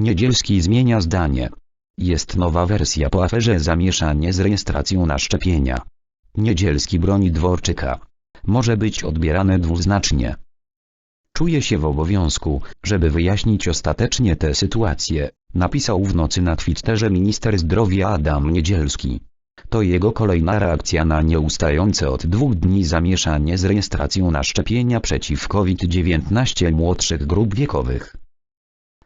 Niedzielski zmienia zdanie. Jest nowa wersja po aferze zamieszanie z rejestracją na szczepienia. Niedzielski broni Dworczyka. Może być odbierane dwuznacznie. Czuję się w obowiązku, żeby wyjaśnić ostatecznie tę sytuację, napisał w nocy na Twitterze minister zdrowia Adam Niedzielski. To jego kolejna reakcja na nieustające od dwóch dni zamieszanie z rejestracją na szczepienia przeciw COVID-19 młodszych grup wiekowych.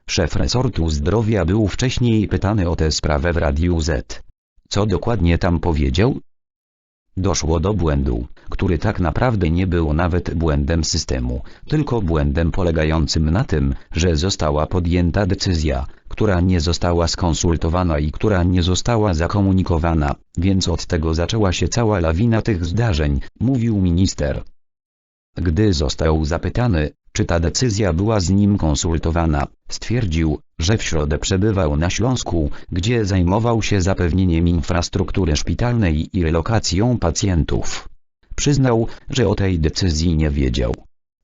Szef resortu zdrowia był wcześniej pytany o tę sprawę w Radiu Z. Co dokładnie tam powiedział? Doszło do błędu, który tak naprawdę nie był nawet błędem systemu, tylko błędem polegającym na tym, że została podjęta decyzja, która nie została skonsultowana i która nie została zakomunikowana, więc od tego zaczęła się cała lawina tych zdarzeń, mówił minister. Gdy został zapytany, czy ta decyzja była z nim konsultowana, stwierdził, że w środę przebywał na Śląsku, gdzie zajmował się zapewnieniem infrastruktury szpitalnej i relokacją pacjentów. Przyznał, że o tej decyzji nie wiedział.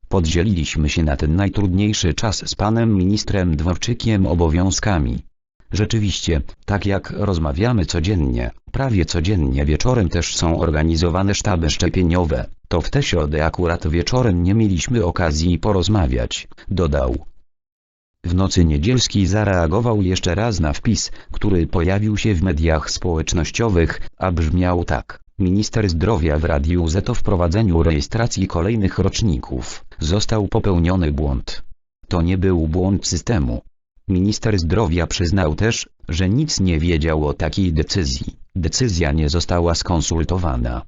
Podzieliliśmy się na ten najtrudniejszy czas z panem ministrem Dworczykiem obowiązkami. Rzeczywiście, tak jak rozmawiamy codziennie, prawie codziennie wieczorem też są organizowane sztaby szczepieniowe, to w tę środę akurat wieczorem nie mieliśmy okazji porozmawiać, dodał. W nocy niedzielski zareagował jeszcze raz na wpis, który pojawił się w mediach społecznościowych, a brzmiał tak. Minister zdrowia w Radiu Z o wprowadzeniu rejestracji kolejnych roczników, został popełniony błąd. To nie był błąd systemu. Minister zdrowia przyznał też, że nic nie wiedział o takiej decyzji. Decyzja nie została skonsultowana.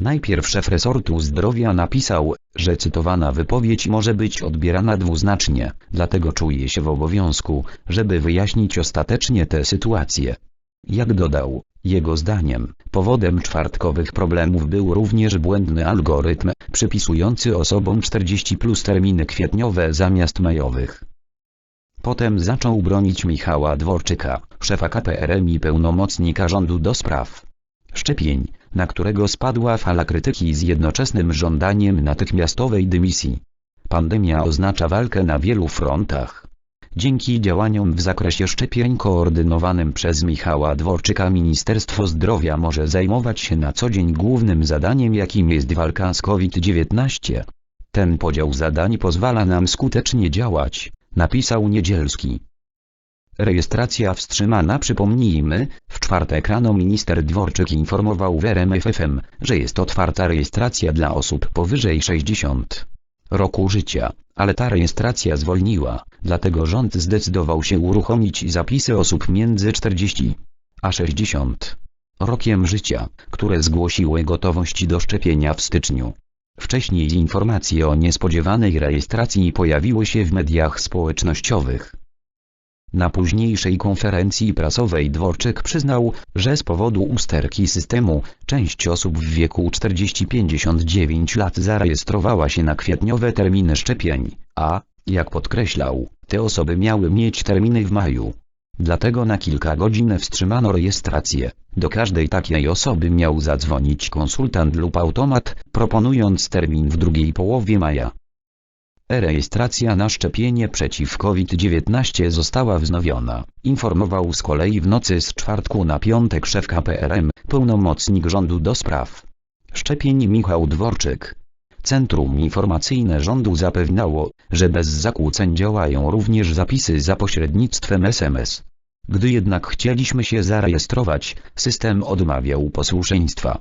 Najpierw szef resortu zdrowia napisał, że cytowana wypowiedź może być odbierana dwuznacznie, dlatego czuje się w obowiązku, żeby wyjaśnić ostatecznie tę sytuację. Jak dodał, jego zdaniem, powodem czwartkowych problemów był również błędny algorytm, przypisujący osobom 40 plus terminy kwietniowe zamiast majowych. Potem zaczął bronić Michała Dworczyka, szefa KPRM i pełnomocnika rządu do spraw szczepień, na którego spadła fala krytyki z jednoczesnym żądaniem natychmiastowej dymisji. Pandemia oznacza walkę na wielu frontach. Dzięki działaniom w zakresie szczepień koordynowanym przez Michała Dworczyka Ministerstwo Zdrowia może zajmować się na co dzień głównym zadaniem jakim jest walka z COVID-19. Ten podział zadań pozwala nam skutecznie działać, napisał Niedzielski. Rejestracja wstrzymana przypomnijmy, w czwartek rano minister Dworczyk informował w RMFFM, że jest otwarta rejestracja dla osób powyżej 60 roku życia, ale ta rejestracja zwolniła, dlatego rząd zdecydował się uruchomić zapisy osób między 40 a 60 rokiem życia, które zgłosiły gotowość do szczepienia w styczniu. Wcześniej informacje o niespodziewanej rejestracji pojawiły się w mediach społecznościowych. Na późniejszej konferencji prasowej Dworczyk przyznał, że z powodu usterki systemu, część osób w wieku 40-59 lat zarejestrowała się na kwietniowe terminy szczepień, a, jak podkreślał, te osoby miały mieć terminy w maju. Dlatego na kilka godzin wstrzymano rejestrację. Do każdej takiej osoby miał zadzwonić konsultant lub automat, proponując termin w drugiej połowie maja. E-rejestracja na szczepienie przeciw COVID-19 została wznowiona, informował z kolei w nocy z czwartku na piątek szef KPRM, pełnomocnik rządu do spraw szczepień Michał Dworczyk. Centrum Informacyjne Rządu zapewniało, że bez zakłóceń działają również zapisy za pośrednictwem SMS. Gdy jednak chcieliśmy się zarejestrować, system odmawiał posłuszeństwa.